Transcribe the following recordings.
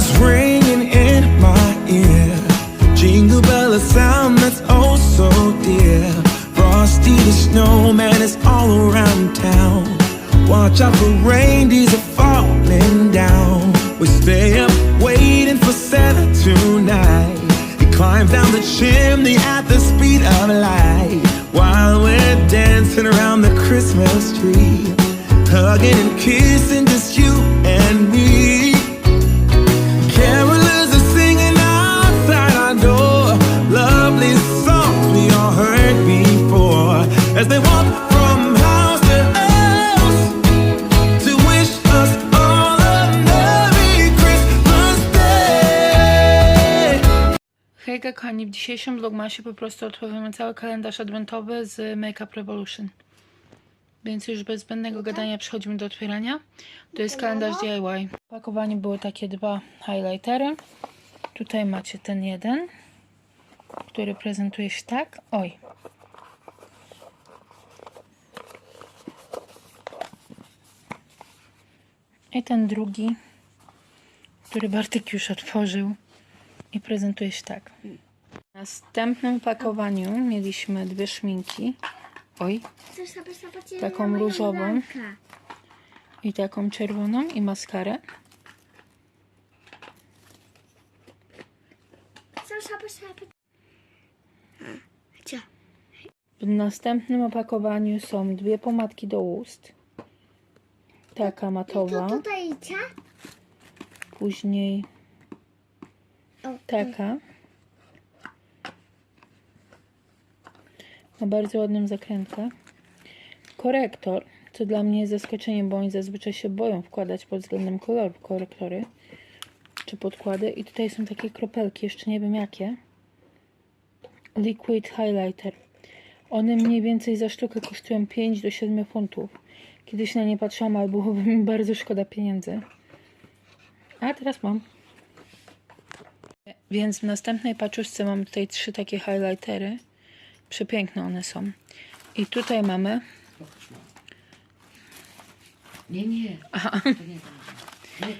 Bells ringing in my ear. Jingle bell, a sound that's oh so dear. Frosty the snowman is all around town. Watch out for reindeers are falling down. We stay up waiting for Santa tonight. He climbs down the chimney at the speed of light. While we're dancing around the Christmas tree. Hugging and kissing just you and me. Hejka kochani, w dzisiejszym vlogmasie po prostu otworzymy cały kalendarz adwentowy z Makeup Revolution. Więc już bez zbędnego gadania przechodzimy do otwierania. To jest kalendarz DIY. W pakowaniu były takie dwa highlightery. Tutaj macie ten jeden, który prezentuje się tak. Oj. I ten drugi, który Bartek już otworzył i prezentuje się tak. W następnym pakowaniu mieliśmy dwie szminki. Oj, Taką różową. i taką czerwoną i maskarę. W następnym opakowaniu są dwie pomadki do ust. Taka matowa, To tutaj idzie? później taka. Ma bardzo ładną zakrętkę. Korektor, co dla mnie jest zaskoczeniem, bo oni zazwyczaj się boją wkładać pod względem koloru korektory czy podkłady. I tutaj są takie kropelki, jeszcze nie wiem jakie. Liquid Highlighter. One mniej więcej za sztukę kosztują 5 do 7 funtów. Kiedyś na nie patrzyłam, ale byłoby mi bardzo szkoda pieniędzy. A teraz mam. Więc w następnej paczuszce mam tutaj trzy takie highlightery. Przepiękne one są. I tutaj mamy Nie, nie.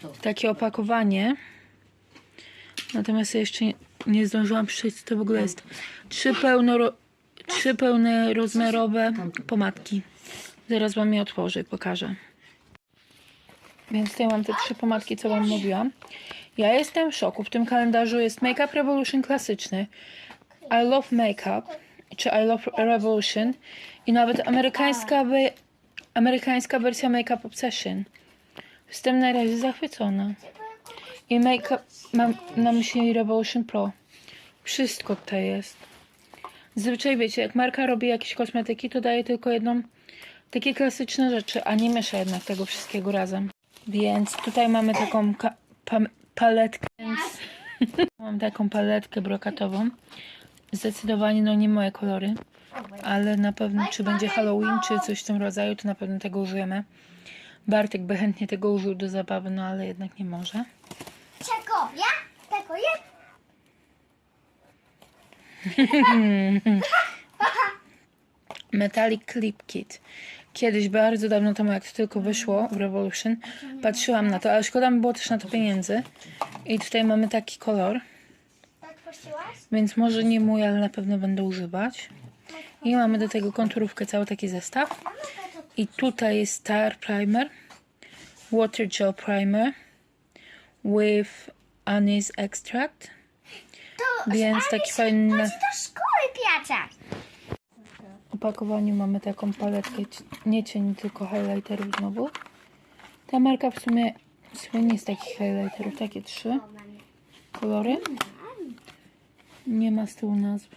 To. takie opakowanie. Natomiast ja jeszcze nie, nie zdążyłam przejść, co to w ogóle jest. Trzy, pełnoro, trzy pełne rozmiarowe pomadki. Zaraz wam je otworzę i pokażę. Więc tutaj mam te trzy pomadki, co wam mówiłam. Ja jestem w szoku. W tym kalendarzu jest Makeup Revolution klasyczny. I love makeup, czy I love Revolution i nawet amerykańska, amerykańska wersja Makeup Obsession. Jestem na razie zachwycona. I make mam na myśli Revolution Pro. Wszystko tutaj jest. Zazwyczaj wiecie, jak marka robi jakieś kosmetyki, to daje tylko jedną takie klasyczne rzeczy, a nie miesza jednak tego wszystkiego razem. Więc tutaj mamy taką paletkę. Mam taką paletkę brokatową. Zdecydowanie no nie moje kolory, ale na pewno czy będzie Halloween, czy coś w tym rodzaju, to na pewno tego użyjemy. Bartek by chętnie tego użył do zabawy, no ale jednak nie może. Czego? Ja? Tego ja? Metallic Clip Kit. Kiedyś, bardzo dawno temu, jak to tylko wyszło w Revolution, patrzyłam na to, ale szkoda mi było też na to pieniędzy. I tutaj mamy taki kolor, Tak więc może nie mój, ale na pewno będę używać. I mamy do tego konturówkę, cały taki zestaw. I tutaj jest Star Primer, Water Gel Primer with Anise Extract. To Więc taki fajny- do szkoły, Piaciak. W opakowaniu mamy taką paletkę, nie cień, tylko highlighterów znowu. Ta marka w sumie, w sumie nie jest takich highlighterów, takie trzy kolory. Nie ma z tyłu nazw.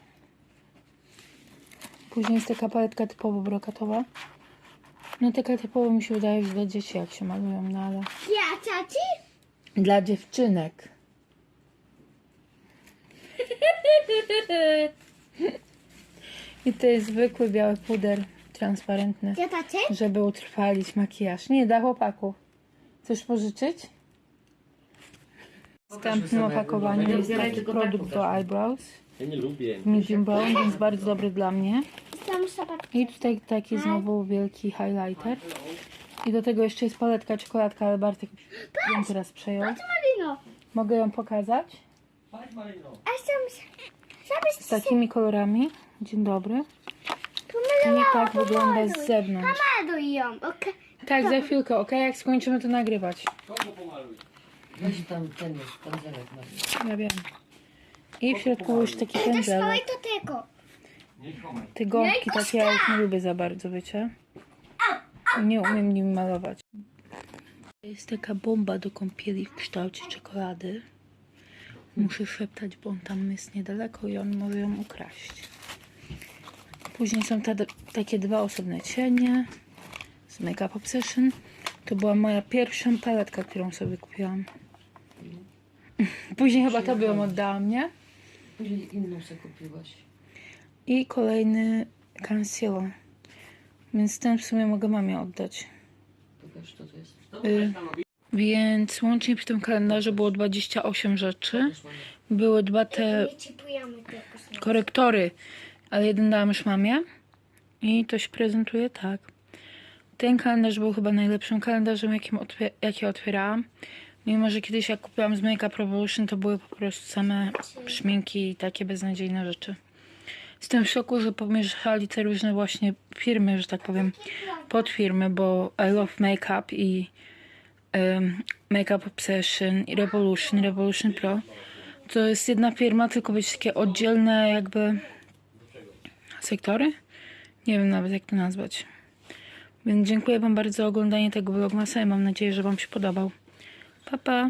Później jest taka paletka typowo brokatowa. No taka typowo mi się wydaje, że dla dzieci jak się malują, no ale... Piaciaci? Dla dziewczynek. I to jest zwykły biały puder transparentny, Piaciaci? żeby utrwalić makijaż. Nie, dla chłopaków. Chcesz pożyczyć? W następnym opakowaniu jest taki produkt do eyebrows. Ja nie lubię. Medium brown, więc bardzo dobry dla mnie. Tam I tutaj taki znowu wielki highlighter. I do tego jeszcze jest paletka czekoladka, ale Bartek ją teraz przejął. Marino. Mogę ją pokazać? A chcę, żebyś Z takimi kolorami. Dzień dobry. I pomalowała. tak wygląda z zewnątrz. Pomaluj ją, okej? Tak, za chwilkę, ok? Jak skończymy to nagrywać. Weź tam ten jest, pędzelek Maria. Ja wiem. I w środku już taki pędzelek. schowaj do tego. Te gąbki takie ja już nie lubię za bardzo, wiecie? Nie umiem nim malować. To jest taka bomba do kąpieli w kształcie czekolady. Muszę szeptać, bo on tam jest niedaleko i on może ją ukraść. Później są te, takie dwa osobne cienie z Make Up Obsession. To była moja pierwsza paletka, którą sobie kupiłam. Później chyba tobie ją oddałam, nie? Później inną sobie kupiłaś. I kolejny concealer. Więc ten w sumie mogę mamie oddać. Pokaż, co to jest. Y, więc łącznie przy tym kalendarzu było 28 rzeczy. Były dwa te korektory, ale jeden dałam już mamie. I to się prezentuje tak. Ten kalendarz był chyba najlepszym kalendarzem, jakim otwie- jaki otwierałam. Mimo, że kiedyś jak kupiłam z Make Up Revolution, to były po prostu same szminki i takie beznadziejne rzeczy. Jestem w szoku, że pomieszali te różne właśnie firmy, że tak powiem, podfirmy, bo I Love Makeup i um, Makeup Obsession i Revolution, Revolution Pro. To jest jedna firma, tylko być takie oddzielne jakby sektory. Nie wiem nawet jak to nazwać. Więc dziękuję Wam bardzo za oglądanie tego vlogmasa i mam nadzieję, że Wam się podobał. Pa, pa!